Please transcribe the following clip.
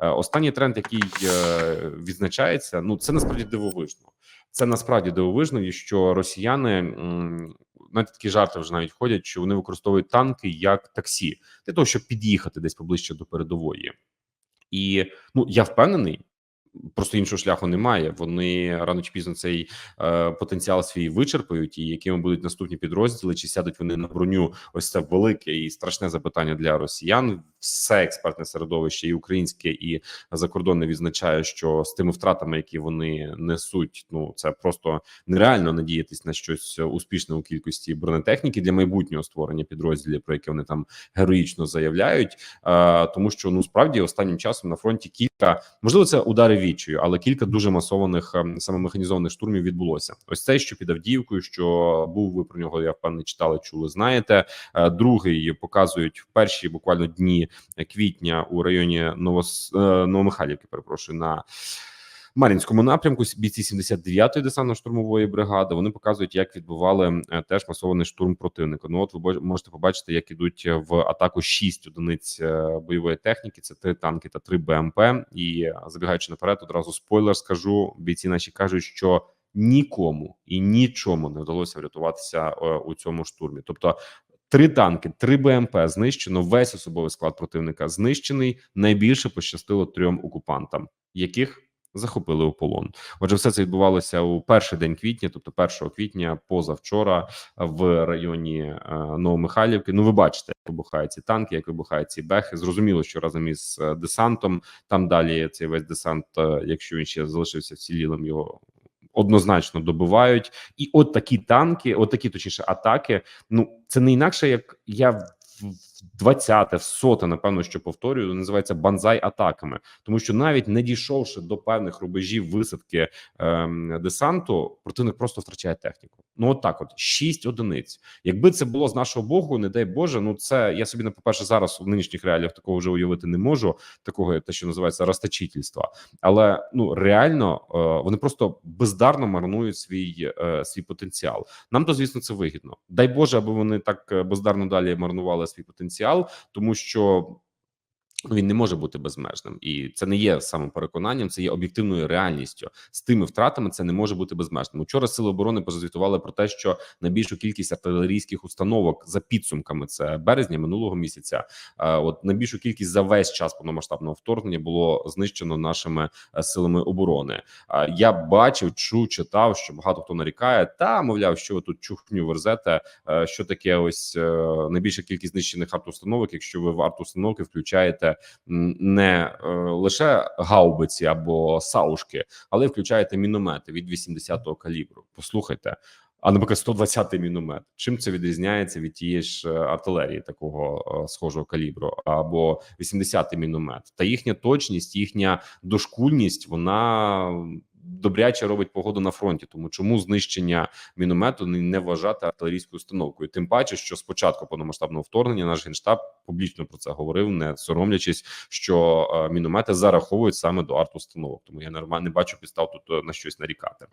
Е, Останній тренд, який е, відзначається, ну це насправді дивовижно. Це насправді дивовижно, що росіяни навіть такі жарти вже навіть ходять, що вони використовують танки як таксі для того, щоб під'їхати десь поближче до передової. І ну я впевнений. Просто іншого шляху немає. Вони рано чи пізно цей е, потенціал свій вичерпають, і якими будуть наступні підрозділи, чи сядуть вони на броню? Ось це велике і страшне запитання для росіян. Все експертне середовище, і українське, і закордонне відзначає, що з тими втратами, які вони несуть, ну це просто нереально надіятись на щось успішне у кількості бронетехніки для майбутнього створення підрозділів, про які вони там героїчно заявляють. Е, тому що ну справді останнім часом на фронті кілька можливо це удари відчаю, але кілька дуже масованих ем, саме механізованих штурмів відбулося. Ось цей, що під Авдіївкою, що був ви про нього. Я впевнений, читали, чули. Знаєте, Е, другий показують в перші буквально дні квітня у районі Новос е, Новомихайлівки. Перепрошую на. Мар'їнському напрямку бійці 79-ї десантно-штурмової бригади вони показують, як відбували е, теж масований штурм противника. Ну от ви можете побачити, як ідуть в атаку 6 одиниць е, бойової техніки. Це три танки та три БМП. І забігаючи наперед, одразу спойлер скажу. Бійці наші кажуть, що нікому і нічому не вдалося врятуватися у цьому штурмі. Тобто. Три танки, три БМП знищено. Весь особовий склад противника знищений. Найбільше пощастило трьом окупантам, яких захопили у полон. Отже, все це відбувалося у перший день квітня, тобто 1 квітня, позавчора, в районі е, Новомихайлівки. Ну, ви бачите, як вибухають ці танки, як вибухають ці бехи. Зрозуміло, що разом із е, десантом там далі цей весь десант, е, якщо він ще залишився вцілілим, його. Однозначно добивають, і от такі танки, от такі точніше атаки. Ну це не інакше, як я в 20-те, в соте, напевно, що повторюю, називається банзай атаками, тому що навіть не дійшовши до певних рубежів висадки ем, десанту, противник просто втрачає техніку. Ну от так, от шість одиниць. Якби це було з нашого боку, не дай Боже, ну це я собі на по перше зараз в нинішніх реаліях такого вже уявити не можу. Такого те, що називається розточительства. Але ну реально е, вони просто бездарно марнують свій е, свій потенціал. Нам то звісно це вигідно. Дай Боже, аби вони так е, бездарно далі марнували свій потенціал, тому що. Він не може бути безмежним, і це не є самопереконанням, це є об'єктивною реальністю. З тими втратами це не може бути безмежним. Учора сили оборони позвітували про те, що найбільшу кількість артилерійських установок за підсумками це березня минулого місяця. е, От найбільшу кількість за весь час повномасштабного вторгнення було знищено нашими е, силами оборони. Я бачив, чув, читав, що багато хто нарікає, та мовляв, що ви тут чухню верзете. е, Що таке ось е, найбільша кількість знищених арт-установок, якщо ви в арт-установки включаєте не е, лише гаубиці або саушки, але включаєте міномети від 80-го калібру. Послухайте. А наприклад, 120-й міномет. Чим це відрізняється від тієї ж е, артилерії такого е, схожого калібру, або 80-й міномет? Та їхня точність, їхня дошкульність, вона добряче робить погоду на фронті. Тому чому знищення міномету не вважати артилерійською установкою? Тим паче, що спочатку повномасштабного вторгнення наш генштаб публічно про це говорив, не соромлячись, що е, міномети зараховують саме до арт-установок. Тому я не бачу підстав тут е, на щось нарікати.